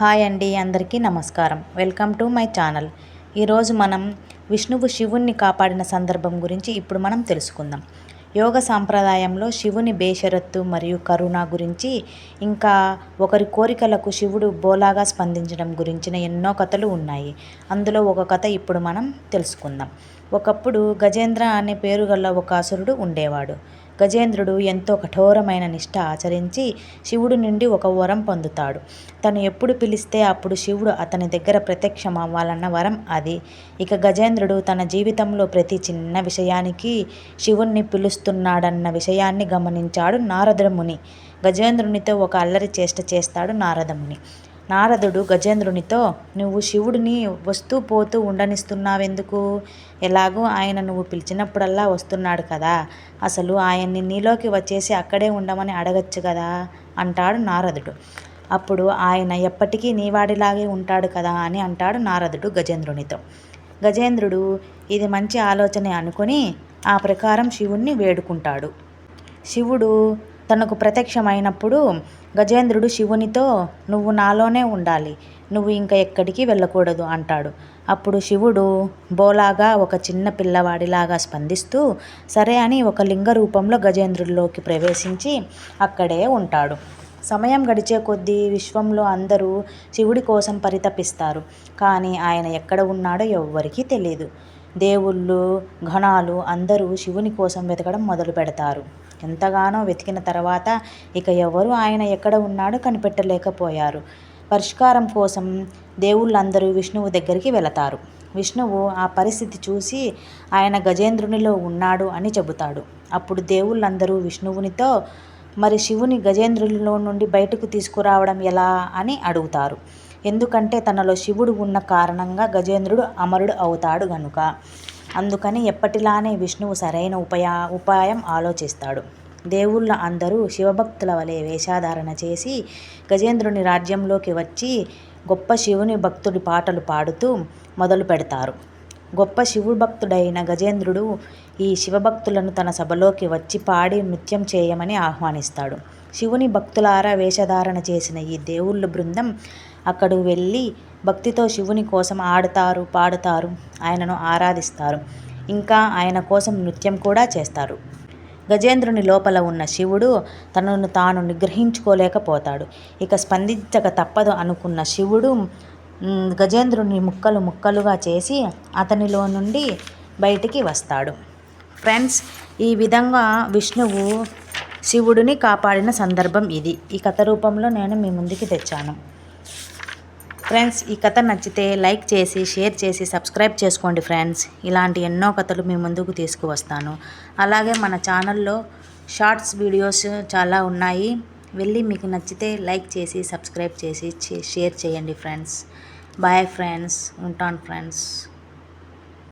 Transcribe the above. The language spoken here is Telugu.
హాయ్ అండి అందరికీ నమస్కారం. Welcome to my channel. ఈరోజు మనం విష్ణువు శివుణ్ణి కాపాడిన సందర్భం గురించి ఇప్పుడు మనం తెలుసుకుందాం. యోగ సాంప్రదాయంలో శివుని బేషరత్తు మరియు కరుణ గురించి ఇంకా ఒకరి కోరికలకు శివుడు బోలాగా స్పందించడం గురించిన ఎన్నో కథలు ఉన్నాయి. అందులో ఒక కథ ఇప్పుడు మనం తెలుసుకుందాం. ఒకప్పుడు గజేంద్ర అనే పేరు గల ఒక అసురుడు ఉండేవాడు. గజేంద్రుడు ఎంతో కఠోరమైన నిష్ఠ ఆచరించి శివుడి నుండి ఒక వరం పొందుతాడు. తను ఎప్పుడు పిలిస్తే అప్పుడు శివుడు అతని దగ్గర ప్రత్యక్షం అవ్వాలన్న వరం అది. ఇక గజేంద్రుడు తన జీవితంలో ప్రతి చిన్న విషయానికి శివుణ్ణి పిలుస్తున్నాడన్న విషయాన్ని గమనించాడు నారదముని ముని. గజేంద్రునితో ఒక అల్లరి చేష్ట చేస్తాడు నారదముని నారదుడు గజేంద్రునితో నువ్వు శివుడిని వస్తూ పోతూ ఉండనిస్తున్నావెందుకు? ఎలాగూ ఆయన నువ్వు పిలిచినప్పుడల్లా వస్తున్నాడు కదా. అసలు ఆయన్ని నీలోకి వచ్చేసి అక్కడే ఉండమని అడగచ్చు కదా అంటాడు నారదుడు. అప్పుడు ఆయన ఎప్పటికీ నీవాడిలాగే ఉంటాడు కదా అని అంటాడు నారదుడు గజేంద్రునితో. గజేంద్రుడు ఇది మంచి ఆలోచనే అనుకుని ఆ ప్రకారం శివుణ్ణి వేడుకుంటాడు. శివుడు తనకు ప్రత్యక్షమైనప్పుడు గజేంద్రుడు శివునితో నువ్వు నాలోనే ఉండాలి నువ్వు ఇంకా ఎక్కడికి వెళ్ళకూడదు అంటాడు. అప్పుడు శివుడు బోలాగా ఒక చిన్న పిల్లవాడిలాగా స్పందిస్తూ సరే అని ఒక లింగ రూపంలో గజేంద్రుడిలోకి ప్రవేశించి అక్కడే ఉంటాడు. సమయం గడిచే కొద్దీ విశ్వంలో అందరూ శివుడి కోసం పరితపిస్తారు. కానీ ఆయన ఎక్కడ ఉన్నాడో ఎవ్వరికీ తెలియదు దేవుళ్ళు ఘనాలు అందరూ శివుని కోసం వెతకడం మొదలు పెడతారు ఎంతగానో వెతికిన తర్వాత ఇక ఎవరు ఆయన ఎక్కడ ఉన్నాడో కనిపెట్టలేకపోయారు. పరిష్కారం కోసం దేవుళ్ళందరూ విష్ణువు దగ్గరికి వెళతారు. విష్ణువు ఆ పరిస్థితి చూసి ఆయన గజేంద్రునిలో ఉన్నాడు అని చెబుతాడు. అప్పుడు దేవుళ్ళందరూ విష్ణువునితో మరి శివుని గజేంద్రునిలో నుండి బయటకు తీసుకురావడం ఎలా అని అడుగుతారు. ఎందుకంటే తనలో శివుడు ఉన్న కారణంగా గజేంద్రుడు అమరుడు అవుతాడు గనుక. అందుకని ఎప్పటిలానే విష్ణువు సరైన ఉపయా ఉపాయం ఆలోచిస్తాడు. దేవుళ్ళ అందరూ శివభక్తుల వలె వేషాధారణ చేసి గజేంద్రుని రాజ్యంలోకి వచ్చి గొప్ప శివుని భక్తుడి పాటలు పాడుతూ మొదలు పెడతారు. గొప్ప శివభక్తుడైన గజేంద్రుడు ఈ శివభక్తులను తన సభలోకి వచ్చి పాడి నృత్యం చేయమని ఆహ్వానిస్తాడు. శివుని భక్తులారా వేషధారణ చేసిన ఈ దేవుళ్ళ బృందం అక్కడు వెళ్ళి భక్తితో శివుని కోసం ఆడతారు పాడుతారు ఆయనను ఆరాధిస్తారు. ఇంకా ఆయన కోసం నృత్యం కూడా చేస్తారు. గజేంద్రుని లోపల ఉన్న శివుడు తనను తాను నిగ్రహించుకోలేకపోతాడు. ఇక స్పందించక తప్పదు అనుకున్న శివుడు గజేంద్రుని ముక్కలు ముక్కలుగా చేసి అతనిలో నుండి బయటికి వస్తాడు. ఫ్రెండ్స్ ఈ విధంగా విష్ణువు శివుడిని కాపాడిన సందర్భం ఇది. ఈ కథ రూపంలో నేను మీ ముందుకి తెచ్చాను. ఫ్రెండ్స్ ఈ కథ నచ్చితే లైక్ చేసి షేర్ చేసి సబ్స్క్రైబ్ చేసుకోండి ఫ్రెండ్స్. ఇలాంటి ఎన్నో కథలు మీ ముందుకు తీసుకువస్తాను. అలాగే మన ఛానల్లో షార్ట్స్ వీడియోస్ చాలా ఉన్నాయి. వెళ్ళి మీకు నచ్చితే లైక్ చేసి సబ్స్క్రైబ్ చేసి షేర్ చేయండి ఫ్రెండ్స్. Bye friends. ఉంటాను ఫ్రెండ్స్.